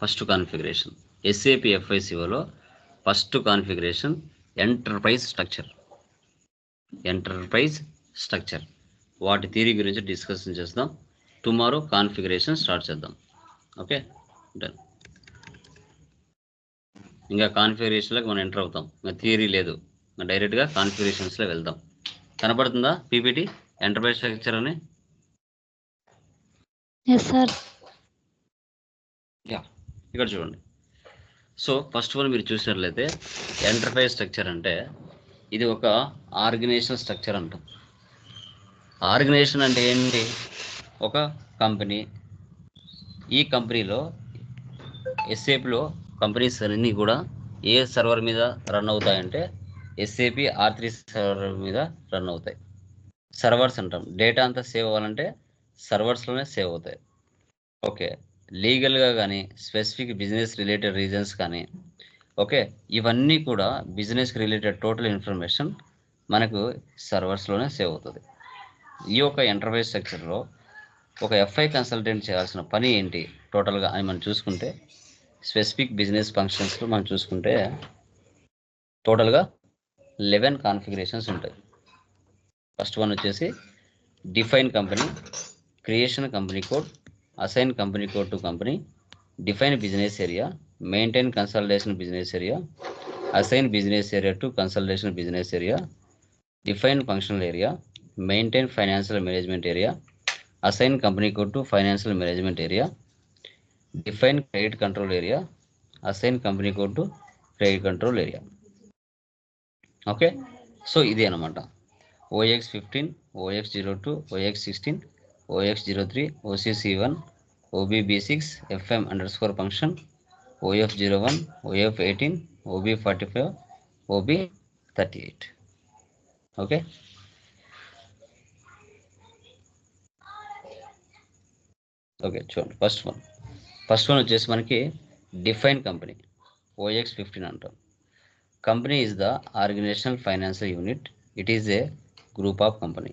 First configuration. SAP ఎఫ్ఐసిఓలో first configuration enterprise structure. Enterprise structure. వాటి theory గురించి discussion చేద్దాం tomorrow configuration start చేద్దాం. Okay? Done. ఇంకా కాన్ఫిగరేషన్లోకి మనం ఎంటర్ అవుతాం. ఇంకా థియరీ లేదు. ఇంకా డైరెక్ట్గా కాన్ఫిగరేషన్స్లో వెళ్దాం. కనపడుతుందా పీపీటీ? ఎంటర్ప్రైజ్ స్ట్రక్చర్ అని? Yes sir yeah. ఇక్కడ చూడండి. సో ఫస్ట్ వన్ మీరు చూసినట్లయితే ఎంటర్ప్రైజ్ స్ట్రక్చర్ అంటే ఇది ఒక ఆర్గనైజేషన్ స్ట్రక్చర్ అంటాం. ఆర్గనైజేషన్ అంటే ఏంటి? ఒక కంపెనీ ఈ కంపెనీలో ఎస్ఏపిలో కంపెనీస్ అన్నీ కూడా ఏ సర్వర్ మీద రన్ అవుతాయంటే ఎస్ఏపి ఆర్ త్రీ సర్వర్ మీద రన్ అవుతాయి. సర్వర్స్ అంటాం. డేటా అంతా సేవ్ అవ్వాలంటే సర్వర్స్లోనే సేవ్ అవుతాయి. ఓకే లీగల్గా కానీ స్పెసిఫిక్ బిజినెస్ రిలేటెడ్ రీజన్స్ కానీ ఓకే? ఇవన్నీ కూడా బిజినెస్ రిలేటెడ్ టోటల్ ఇన్ఫర్మేషన్ మనకు సర్వర్స్లోనే సేవ్ అవుతుంది. ఈ యొక్క ఎంటర్ప్రైజ్ సెక్టర్లో ఒక ఎఫ్ఐ కన్సల్టెంట్ చేయాల్సిన పని ఏంటి? టోటల్గా అని మనం చూసుకుంటే స్పెసిఫిక్ బిజినెస్ ఫంక్షన్స్లో మనం చూసుకుంటే టోటల్గా లెవెన్ కాన్ఫిగరేషన్స్ ఉంటాయి. ఫస్ట్ వన్ వచ్చేసి define company creation company code assign company code to company define business area maintain consultation business area assign business area to consultation business area define functional area maintain financial management area assign company code to financial management area define credit control area assign company code to credit control area okay so ఇది అనమాట OX fifteen OX zero two OX sixteen OX zero three OCC one OBB six FM under score function OF zero one OF eighteen OB forty five OB thirty eight okay okay చూడండి. First one first one వచ్చేసి మనకి define company OX fifteen అంటాం. Company is the organizational financial unit it is a group of company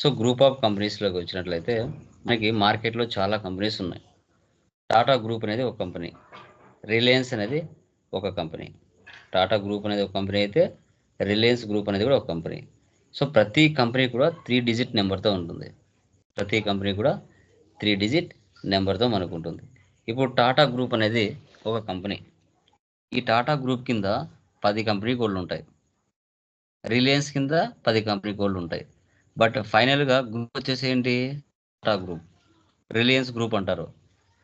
so group of కంపెనీస్లోకి వచ్చినట్లయితే మనకి మార్కెట్లో చాలా companies ఉన్నాయి. Tata group అనేది ఒక కంపెనీ. రిలయన్స్ అనేది ఒక కంపెనీ. టాటా గ్రూప్ అనేది ఒక కంపెనీ అయితే రిలయన్స్ గ్రూప్ అనేది కూడా ఒక కంపెనీ. సో ప్రతి కంపెనీ కూడా త్రీ డిజిట్ నెంబర్తో ఉంటుంది. ప్రతి కంపెనీ కూడా త్రీ డిజిట్ నెంబర్తో మనకు ఉంటుంది. ఇప్పుడు టాటా గ్రూప్ అనేది ఒక కంపెనీ. ఈ టాటా గ్రూప్ కింద పది కంపెనీ కోళ్ళు ఉంటాయి. రిలయన్స్ కింద పది కంపెనీ కోళ్ళు ఉంటాయి. బట్ ఫైనల్గా గ్రూప్ వచ్చేసి ఏంటి టాటా గ్రూప్. రిలయన్స్ గ్రూప్ అంటారు.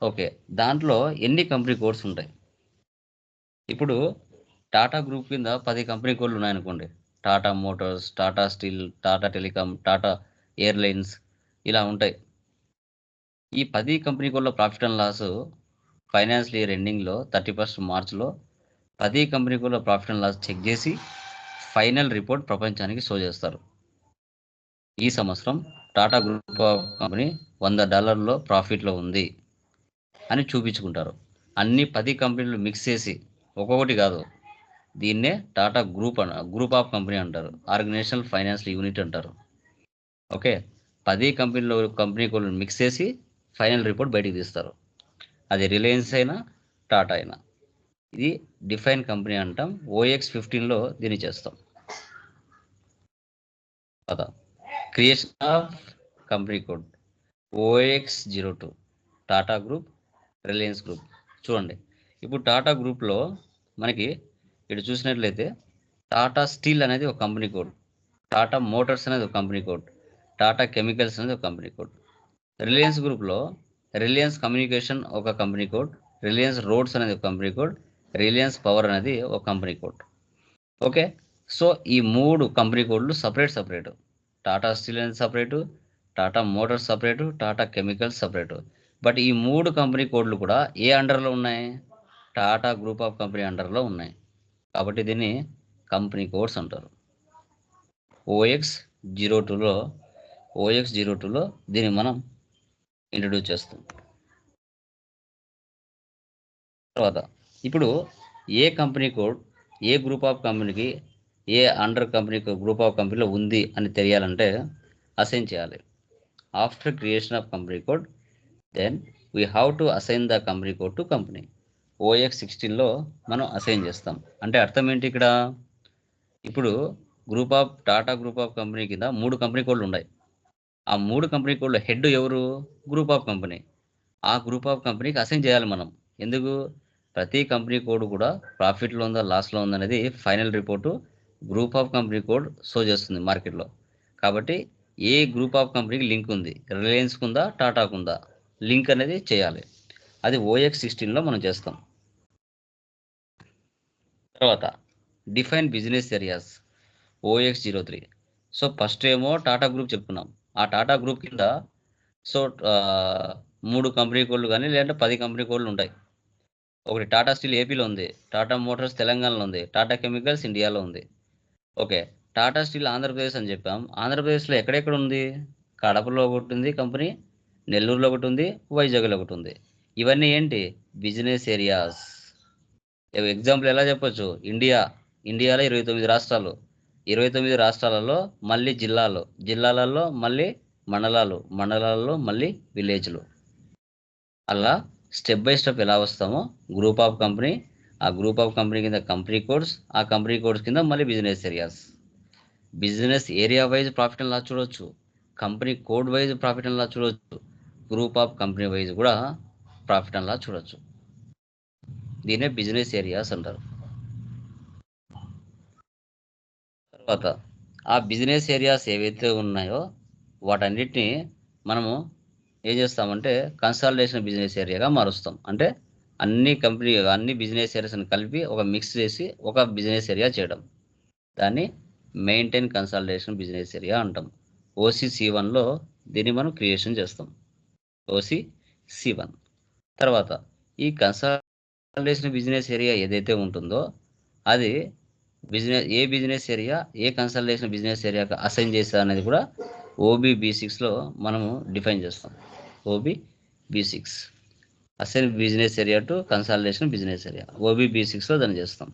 ఓకే. దాంట్లో ఎన్ని కంపెనీ కోడ్స్ ఉంటాయి? ఇప్పుడు టాటా గ్రూప్ కింద పది కంపెనీ కోడ్లు ఉన్నాయనుకోండి. Tata Motors Tata Steel Tata Telecom Tata Airlines ఇలా ఉంటాయి. ఈ పది కంపెనీ కోడ్ల profit and loss financial year ఎండింగ్లో థర్టీ ఫస్ట్ మార్చ్లో పది కంపెనీ కోడ్ల ప్రాఫిట్ అండ్ లాస్ చెక్ చేసి ఫైనల్ రిపోర్ట్ ప్రపంచానికి షో చేస్తారు. ఈ సంవత్సరం టాటా గ్రూప్ ఆఫ్ కంపెనీ వంద డాలర్లో ప్రాఫిట్లో ఉంది అని చూపించుకుంటారు. అన్ని పది కంపెనీలు మిక్స్ చేసి ఒక్కొక్కటి కాదు దీన్నే టాటా గ్రూప్ అన గ్రూప్ ఆఫ్ కంపెనీ అంటారు. ఆర్గనైజేషనల్ ఫైనాన్షియల్ యూనిట్ అంటారు. ఓకే? పది కంపెనీలో కంపెనీ కోళ్ళు మిక్స్ చేసి ఫైనల్ రిపోర్ట్ బయటికి తీస్తారు. అది రిలయన్స్ అయినా టాటా అయినా. ఇది డిఫైన్ కంపెనీ అంటాం. ఓఎక్స్ ఫిఫ్టీన్లో దీన్ని చేస్తాం. కదా creation of company code. O X zero two Tata group Reliance group చూడండి ఇప్పుడు టాటా గ్రూప్లో మనకి ఇటు చూసినట్లయితే టాటా స్టీల్ అనేది ఒక కంపెనీ కోడ్. టాటా మోటార్స్ అనేది ఒక కంపెనీ కోడ్. టాటా కెమికల్స్ అనేది ఒక కంపెనీ కోడ్. రిలయన్స్ గ్రూప్లో రిలయన్స్ కమ్యూనికేషన్ ఒక కంపెనీ కోడ్. రిలయన్స్ రోడ్స్ అనేది ఒక కంపెనీ కోడ్. రిలయన్స్ పవర్ అనేది ఒక కంపెనీ కోడ్. ఓకే సో ఈ మూడు కంపెనీ కోడ్లు సపరేట్ సపరేట్. టాటా స్టీల్ అనేది separate Tata motors separate Tata chemicals separate but ఈ మూడు కంపెనీ కోడ్లు కూడా ఏ అండర్లో ఉన్నాయి? టాటా గ్రూప్ ఆఫ్ కంపెనీ అండర్లో ఉన్నాయి. కాబట్టి దీన్ని కంపెనీ కోడ్స్ అంటారు. ఓఎక్స్ జీరో టూలో ఓఎక్స్ జీరో టూలో దీన్ని మనం ఇంట్రడ్యూస్ చేస్తాం తర్వాత ఇప్పుడు ఏ కంపెనీ కోడ్ ఏ గ్రూప్ ఆఫ్ కంపెనీకి ఏ అండర్ కంపెనీ గ్రూప్ ఆఫ్ కంపెనీలో ఉంది అని తెలియాలంటే అసైన్ చేయాలి. After creation of company code then we have to assign the company code to company. OX సిక్స్టీన్లో మనం అసైన్ చేస్తాం. అంటే అర్థం ఏంటి ఇక్కడ? ఇప్పుడు group of Tata group of company కింద మూడు కంపెనీ కోడ్లు ఉన్నాయి. ఆ మూడు కంపెనీ కోడ్ల హెడ్ ఎవరు? Group of company. ఆ గ్రూప్ ఆఫ్ కంపెనీకి అసైన్ చేయాలి మనం. ఎందుకు? ప్రతి కంపెనీ కోడ్ కూడా ప్రాఫిట్లో ఉందా లాస్లో ఉందనేది final report group of company code show చేస్తుంది మార్కెట్లో కాబట్టి ఏ గ్రూప్ ఆఫ్ కంపెనీకి లింక్ ఉంది? రిలయన్స్కి ఉందా టాటాకు ఉందా లింక్ అనేది చేయాలి. అది ఓఎక్స్ సిక్స్టీన్లో మనం చేస్తాం. తర్వాత define business areas O X zero three so first ఏమో టాటా గ్రూప్ చెప్పుకున్నాం. ఆ టాటా గ్రూప్ కింద సో మూడు కంపెనీ కోళ్ళు కానీ లేదంటే పది కంపెనీ కోళ్ళు ఉంటాయి. ఒకటి టాటా స్టీల్ ఏపీలో ఉంది టాటా మోటార్స్ తెలంగాణలో ఉంది టాటా కెమికల్స్ ఇండియాలో ఉంది. ఓకే. టాటా స్టీల్ ఆంధ్రప్రదేశ్ అని చెప్పాం. ఆంధ్రప్రదేశ్లో ఎక్కడెక్కడ ఉంది? కడపలో ఒకటి ఉంది కంపెనీ నెల్లూరులో ఒకటి ఉంది వైజాగ్లో ఒకటి ఉంది. ఇవన్నీ ఏంటి? Business areas. ఎగ్జాంపుల్ ఎలా చెప్పొచ్చు? ఇండియా. ఇండియాలో ఇరవై తొమ్మిది రాష్ట్రాలు. ఇరవై తొమ్మిది రాష్ట్రాలలో మళ్ళీ జిల్లాలు. జిల్లాలలో మళ్ళీ మండలాలు. మండలాలలో మళ్ళీ విలేజ్లు. అలా స్టెప్ బై స్టెప్ ఎలా వస్తామో గ్రూప్ ఆఫ్ కంపెనీ ఆ గ్రూప్ ఆఫ్ కంపెనీ కింద కంపెనీ కోడ్స్ ఆ కంపెనీ కోడ్స్ కింద మళ్ళీ business areas business area wise profit and loss company code wise profit and loss group of company wise కూడా profit and loss చూడవచ్చు దీనే business areas అంటారు. తర్వాత ఆ బిజినెస్ ఏరియాస్ ఏవైతే ఉన్నాయో వాటన్నిటిని మనము ఏం చేస్తామంటే కన్సాలిడేషన్ బిజినెస్ ఏరియాగా మారుస్తాం. అంటే అన్ని కంపెనీ అన్ని బిజినెస్ ఏరియాస్ని కలిపి ఒక మిక్స్ చేసి ఒక బిజినెస్ ఏరియా చేయడం. దాన్ని మెయింటైన్ కన్సాలిడేషన్ బిజినెస్ ఏరియా అంటాం. ఓసీసీ వన్లో దీన్ని మనం క్రియేషన్ చేస్తాం. ఓసిసి వన్ తర్వాత ఈ కన్సాలిడేషన్ బిజినెస్ ఏరియా ఏదైతే ఉంటుందో అది బిజినెస్ ఏ బిజినెస్ ఏరియా ఏ కన్సల్టేషన్ బిజినెస్ ఏరియాకి అసైన్ చేస్తా అనేది కూడా ఓబీ బీ సిక్స్లో మనము డిఫైన్ చేస్తాం. O B B six assign business area to consultation business area. O B B సిక్స్లో దాన్ని చేస్తాం.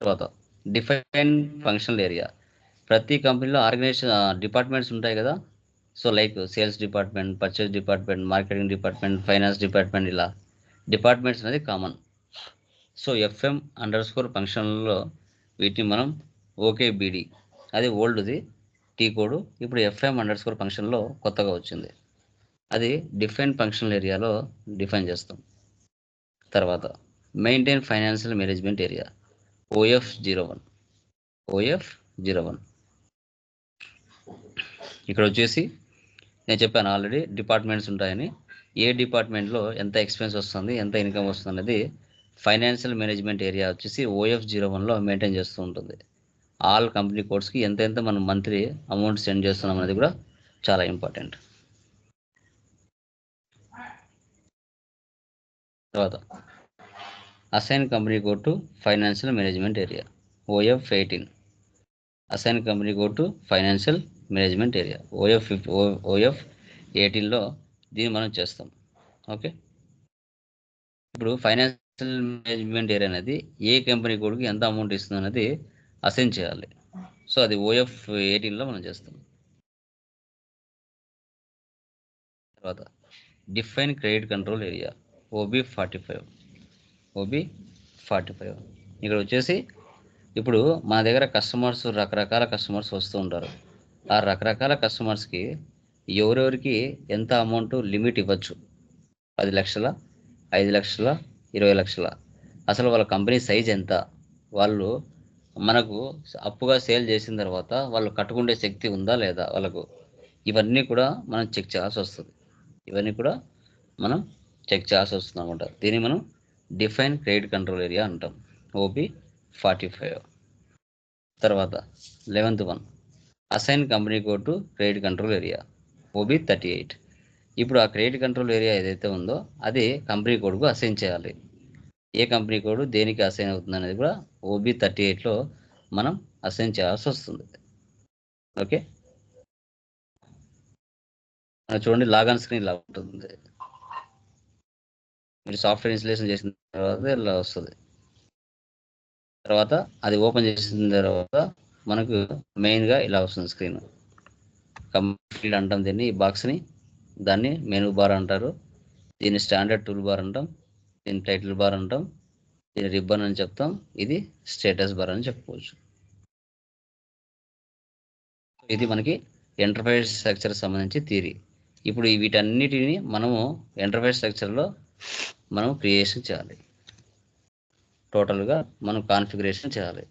తర్వాత డిఫైన్ ఫంక్షనల్ ఏరియా. ప్రతి కంపెనీలో ఆర్గనైజేషన్ డిపార్ట్మెంట్స్ ఉంటాయి కదా. So like sales department purchase department marketing department finance department ఇలా డిపార్ట్మెంట్స్ అనేది common. So FM under score ఫంక్షన్లో వీటిని మనం ఓకే బీడీ. అది ఓల్డ్ది టీ కోడ్. ఇప్పుడు ఎఫ్ఎం అండర్ స్కోర్ ఫంక్షన్లో కొత్తగా వచ్చింది. అది డిఫైన్ ఫంక్షనల్ ఏరియాలో డిఫైన్ చేస్తాం. తర్వాత maintain financial management area O F zero one O F zero one ఇక్కడ వచ్చేసి నేను చెప్పాను ఆల్రెడీ డిపార్ట్మెంట్స్ ఉంటాయని. ఏ డిపార్ట్మెంట్లో ఎంత ఎక్స్పెన్స్ వస్తుంది ఎంత ఇన్కమ్ వస్తుంది అనేది ఫైనాన్షియల్ మేనేజ్మెంట్ ఏరియా వచ్చేసి ఓఎఫ్ జీరో వన్లో మెయింటైన్ చేస్తూ ఉంటుంది. ఆల్ కంపెనీ కోడ్స్కి ఎంత ఎంత మనం మంత్లీ అమౌంట్ సెండ్ చేస్తున్నాం అనేది కూడా చాలా ఇంపార్టెంట్. తర్వాత assign company code to financial management area. O F eighteen. Assign company code to financial management area. O F fif O F ఎయిటీన్లో దీన్ని మనం చేస్తాం. ఓకే? ఇప్పుడు ఫైనాన్షియల్ మేనేజ్మెంట్ ఏరియా అనేది ఏ కంపెనీ కోడ్కి ఎంత అమౌంట్ ఇస్తుంది అనేది అసైన్ చేయాలి. సో అది ఓఎఫ్ ఎయిటీన్లో మనం చేస్తాం. తర్వాత define credit control area. O B forty five. O B forty five. ఇక్కడ వచ్చేసి ఇప్పుడు మన దగ్గర కస్టమర్స్ రకరకాల కస్టమర్స్ వస్తూ ఉంటారు. ఆ రకరకాల కస్టమర్స్కి ఎవరెవరికి ఎంత అమౌంట్ లిమిట్ ఇవ్వచ్చు? పది లక్షల? ఐదు లక్షల? ఇరవై లక్షల? అసలు వాళ్ళ కంపెనీ సైజ్ ఎంత? వాళ్ళు మనకు అప్పుగా సేల్ చేసిన తర్వాత వాళ్ళు కట్టుకునే శక్తి ఉందా లేదా వాళ్ళకు? ఇవన్నీ కూడా మనం చెక్ చేయాల్సి వస్తుంది. ఇవన్నీ కూడా మనం చెక్ చేయాల్సి వస్తుంది అనమాట దీన్ని మనం డిఫైన్ క్రెడిట్ కంట్రోల్ ఏరియా అంటాం. O B forty five. తర్వాత eleventh one. Assign company code to credit control area. O B thirty eight. ఇప్పుడు ఆ క్రెడిట్ కంట్రోల్ ఏరియా ఏదైతే ఉందో అది కంపెనీ కోడ్కు అసైన్ చేయాలి. ఏ కంపెనీ కోడ్ దేనికి అసైన్ అవుతుంది అనేది కూడా ఓబీ థర్టీ ఎయిట్లో మనం అసైన్ చేయాల్సి వస్తుంది ఓకే చూడండి లాగాన్ స్క్రీన్ ఇలా ఉంటుంది. మీరు సాఫ్ట్వేర్ ఇన్స్టలేషన్ చేసిన తర్వాత ఇలా వస్తుంది. తర్వాత అది ఓపెన్ చేసిన తర్వాత మనకు మెయిన్గా ఇలా వస్తుంది స్క్రీన్. కంప్లీట్ అంటాం దీన్ని ఈ బాక్స్ని. దాన్ని మెనూ బార్ అంటారు. దీన్ని స్టాండర్డ్ టూల్ బార్ అంటాం. దీన్ని టైటిల్ బార్ అంటాం. దీని రిబ్బన్ అని చెప్తాం. ఇది స్టేటస్ బార్ అని చెప్పుకోవచ్చు. ఇది మనకి ఎంటర్ప్రైజ్ స్ట్రక్చర్ సంబంధించి థీరీ ఇప్పుడు వీటన్నిటిని మనము ఎంటర్ప్రైజ్ స్ట్రక్చర్లో మనం క్రియేషన్ చేయాలి. టోటల్గా మనం కాన్ఫిగరేషన్ చేయాలి.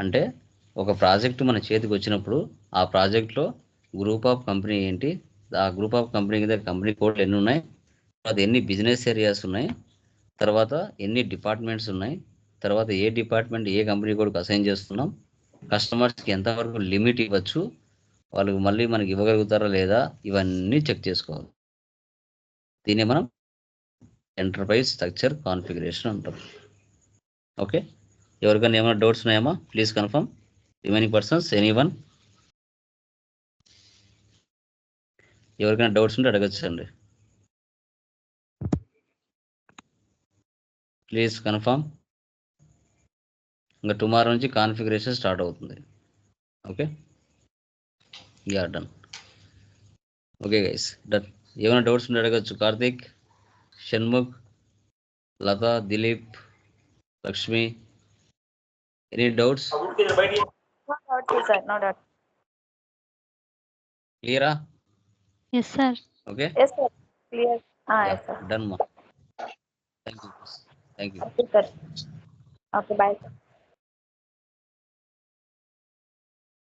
అంటే ఒక ప్రాజెక్ట్ మన చేతికి వచ్చినప్పుడు ఆ ప్రాజెక్ట్లో గ్రూప్ ఆఫ్ కంపెనీ ఏంటి? ఆ గ్రూప్ ఆఫ్ కంపెనీ కింద కంపెనీ కోడ్లు ఎన్ని ఉన్నాయి? తర్వాత ఎన్ని బిజినెస్ ఏరియాస్ ఉన్నాయి? తర్వాత ఎన్ని డిపార్ట్మెంట్స్ ఉన్నాయి? తర్వాత ఏ డిపార్ట్మెంట్ ఏ కంపెనీ కోడ్కి అసైన్ చేస్తున్నాం? కస్టమర్స్కి ఎంతవరకు లిమిట్ ఇవ్వచ్చు? వాళ్ళకి మళ్ళీ మనకి ఇవ్వగలుగుతారా లేదా? ఇవన్నీ చెక్ చేసుకోవాలి. దీన్ని మనం ఎంటర్ప్రైజ్ స్ట్రక్చర్ కాన్ఫిగరేషన్ అంటాం ఓకే ఎవరికైనా ఏమైనా డౌట్స్ ఉన్నాయమ్మా? Please confirm remaining persons anyone ఎవరికైనా డౌట్స్ ఉంటే అడగచ్చండి ప్లీజ్ కన్ఫర్మ్ ఇంకా టుమారో నుంచి కాన్ఫిగరేషన్ స్టార్ట్ అవుతుంది. Okay ya done okay guys done ఏమైనా డౌట్స్ ఉంటే అడగచ్చు. Karthik? Shanmukh Lata Dilip Lakshmi any doubts clear yes sir okay yes sir clear हाँ yes sir done thank you thank you okay sir okay bye sir